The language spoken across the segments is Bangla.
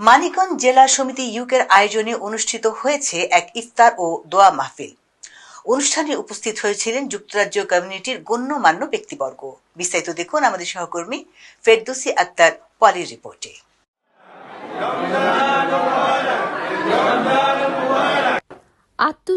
মানিকগঞ্জ জেলা সমিতি ইউকের আয়োজনে অনুষ্ঠিত হয়েছে এক ইফতার ও দোয়া মাহফিল। অনুষ্ঠানে উপস্থিত হয়েছিলেন যুক্তরাজ্য কমিউনিটির গণ্যমান্য ব্যক্তিবর্গ। বিস্তারিত দেখুন আমাদের সহকর্মী ফেরদুসি আক্তার পলির রিপোর্টে।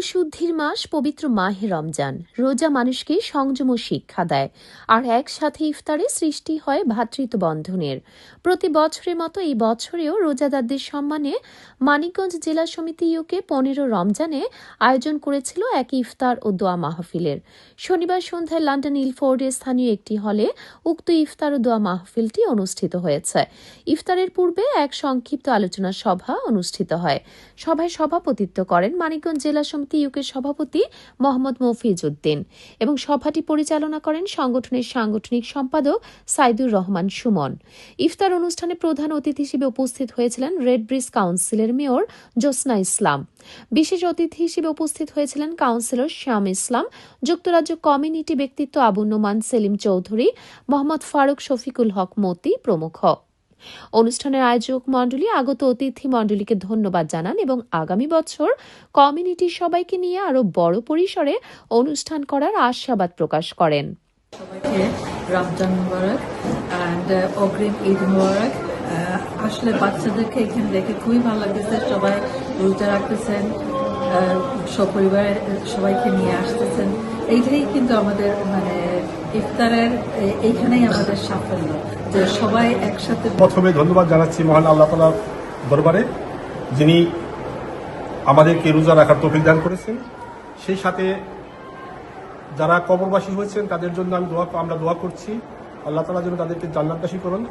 আত্মশুদ্ধির মাস পবিত্র মাহে রমজান। রোজা মানুষকে সংযম শিক্ষা দেয়। আর একসাথে ইফতারে সৃষ্টি হয় ভ্রাতৃত্ব বন্ধনের প্রতি বছরের মতো এই বছরেও রোজাদারদের সম্মানে মানিকগঞ্জ জেলা সমিতি ইউকে পনেরো রমজানে আয়োজন করেছিল এক ইফতার ও দোয়া মাহফিলের। শনিবার সন্ধ্যায় লন্ডন ইলফোর্ডের স্থানীয় একটি হলে উক্ত ইফতার ও দোয়া মাহফিলটি অনুষ্ঠিত হয়েছে। ইফতারের পূর্বে এক সংক্ষিপ্ত আলোচনা সভা অনুষ্ঠিত হয়। সভায় সভাপতিত্ব করেন মানিকগঞ্জ জেলা সমিতি ইউকের সভাপতি মোহাম্মদ মফিজ উদ্দিন এবং সভাটি পরিচালনা করেন সংগঠনের সাংগঠনিক সম্পাদক সাইদুর রহমান সুমন। ইফতার অনুষ্ঠানে প্রধান অতিথি হিসেবে উপস্থিত হয়েছিলেন রেড ব্রিজ কাউন্সিলের মেয়র জোসনা ইসলাম। বিশেষ অতিথি হিসেবে উপস্থিত হয়েছিলেন কাউন্সিলর শ্যাম ইসলাম, যুক্তরাজ্য কমিউনিটি ব্যক্তিত্ব আবু নোমান সেলিম চৌধুরী, মোহাম্মদ ফারুক শফিকুল হক মতি প্রমুখ। অনুষ্ঠানের আয়োজক মণ্ডলী আগত অতিথি মণ্ডলীকে ধন্যবাদ জানান এবং আগামী বছর কমিউনিটির সবাইকে নিয়ে আরও বড় পরিসরে অনুষ্ঠান করার আশাবাদ প্রকাশ করেন। অ্যান্ড অগ্রিম ঈদ আসলে বাচ্চাদেরকে এখানে দেখে খুবই ভালো লাগতেছে, সবাই রোজা রাখতেছেন। সপরিবারের সবাইকে নিয়ে আসতেছেন। এইটাই কিন্তু আমাদের মানে ইফতারের এইখানেই আমাদের সাফল্য, যে সবাই একসাথে প্রথমে ধন্যবাদ জানাচ্ছি মহান আল্লাহ তালার দরবারে, যিনি আমাদেরকে রোজা রাখার তৌফিক দান করেছেন। সেই সাথে যারা কবরবাসী হয়েছেন, তাদের জন্য আমি দোয়া, আমরা দোয়া করছি। আল্লাহ তালা যেন তাদেরকে জান্নাতবাসী করুন।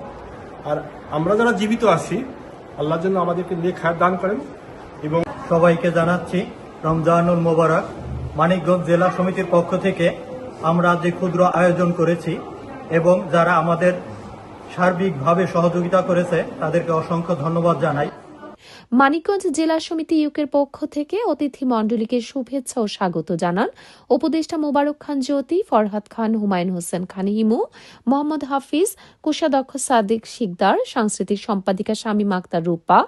আর আমরা যারা জীবিত আছি আল্লাহর জন্য আমাদেরকে নেক হায়াত দান করেন। সবাইকে জানাচ্ছি রমজানুল মোবারক। মানিকগঞ্জ জেলা সমিতির পক্ষ থেকে আমরা যে ক্ষুদ্র আয়োজন করেছি এবং যারা আমাদের সার্বিকভাবে সহযোগিতা করেছে, তাদেরকে অসংখ্য ধন্যবাদ জানাই। মানিকগঞ্জ জেলা সমিতি ইউকের পক্ষ থেকে অতিথি মণ্ডলীকে শুভেচ্ছা ও স্বাগত জানান উপদেষ্টা মোবারক খান জ্যোতি, ফরহাদ খান, হুমায়ুন হোসেন খান হিমু মোহাম্মদ হাফিজ, কোষাধ্যক্ষ সাদিক শিকদার, সাংস্কৃতিক সম্পাদিকা শামীম আক্তার রূপা,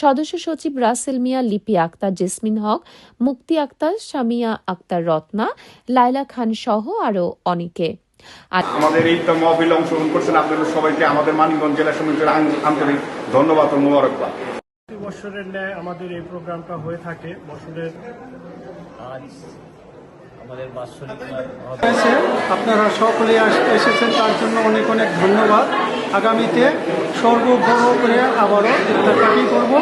সদস্য সচিব রাসেল মিয়া, লিপি আক্তার জেসমিন হক, মুক্তি আক্তার শামিয়া আক্তার রত্না লাইলা খান সহ আরও অনেকে। আমাদের এই মহবিল অংশগ্রহণ করছেন আপনাদের সবাইকে, আমাদের মানিকগঞ্জ জেলা সমিতির আন্তরিক ধন্যবাদ ও মোবারকবাদ। বছরের ন্যায় আমাদের এই প্রোগ্রামটা হয়ে থাকে। বছরের আজ আমাদের বাৎসরিক আপনারা সকলে এসেছেন তার জন্য অনেক অনেক ধন্যবাদ। আগামীতে সর্ববড় করে আবারও ইফতার করব।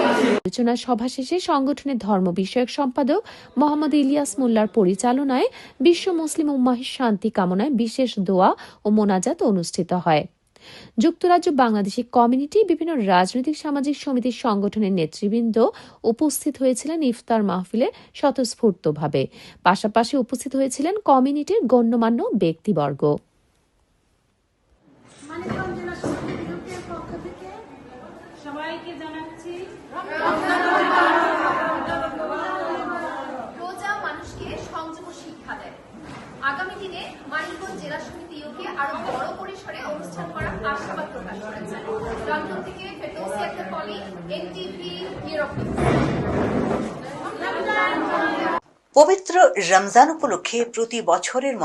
আলোচনা সভা শেষে সংগঠনের ধর্ম বিষয়ক সম্পাদক মোহাম্মদ ইলিয়াস মোল্লার পরিচালনায় বিশ্ব মুসলিম উম্মাহের শান্তি কামনায় বিশেষ দোয়া ও মোনাজাত অনুষ্ঠিত হয়। যুক্তরাজ্য, বাংলাদেশী কমিউনিটি, বিভিন্ন রাজনৈতিক সামাজিক সমিতির সংগঠনের নেতৃবৃন্দ উপস্থিত হয়েছিলেন ইফতার মাহফিলে স্বতঃস্ফূর্তভাবে। পাশাপাশি উপস্থিত হয়েছিলেন কমিউনিটির গণ্যমান্য ব্যক্তিবর্গ। সবাইকে জানাচ্ছি রোজা মানুষকে সংযম ও শিক্ষা দেয় আগামী দিনে মানিকগঞ্জ জেলা সমিতি ইউকে আরও বড় পরিসরে অনুষ্ঠান করার আশাবাদ প্রকাশ করেছেন লন্ডন থেকে পবিত্র রমজান উপলক্ষে প্রতি বছরের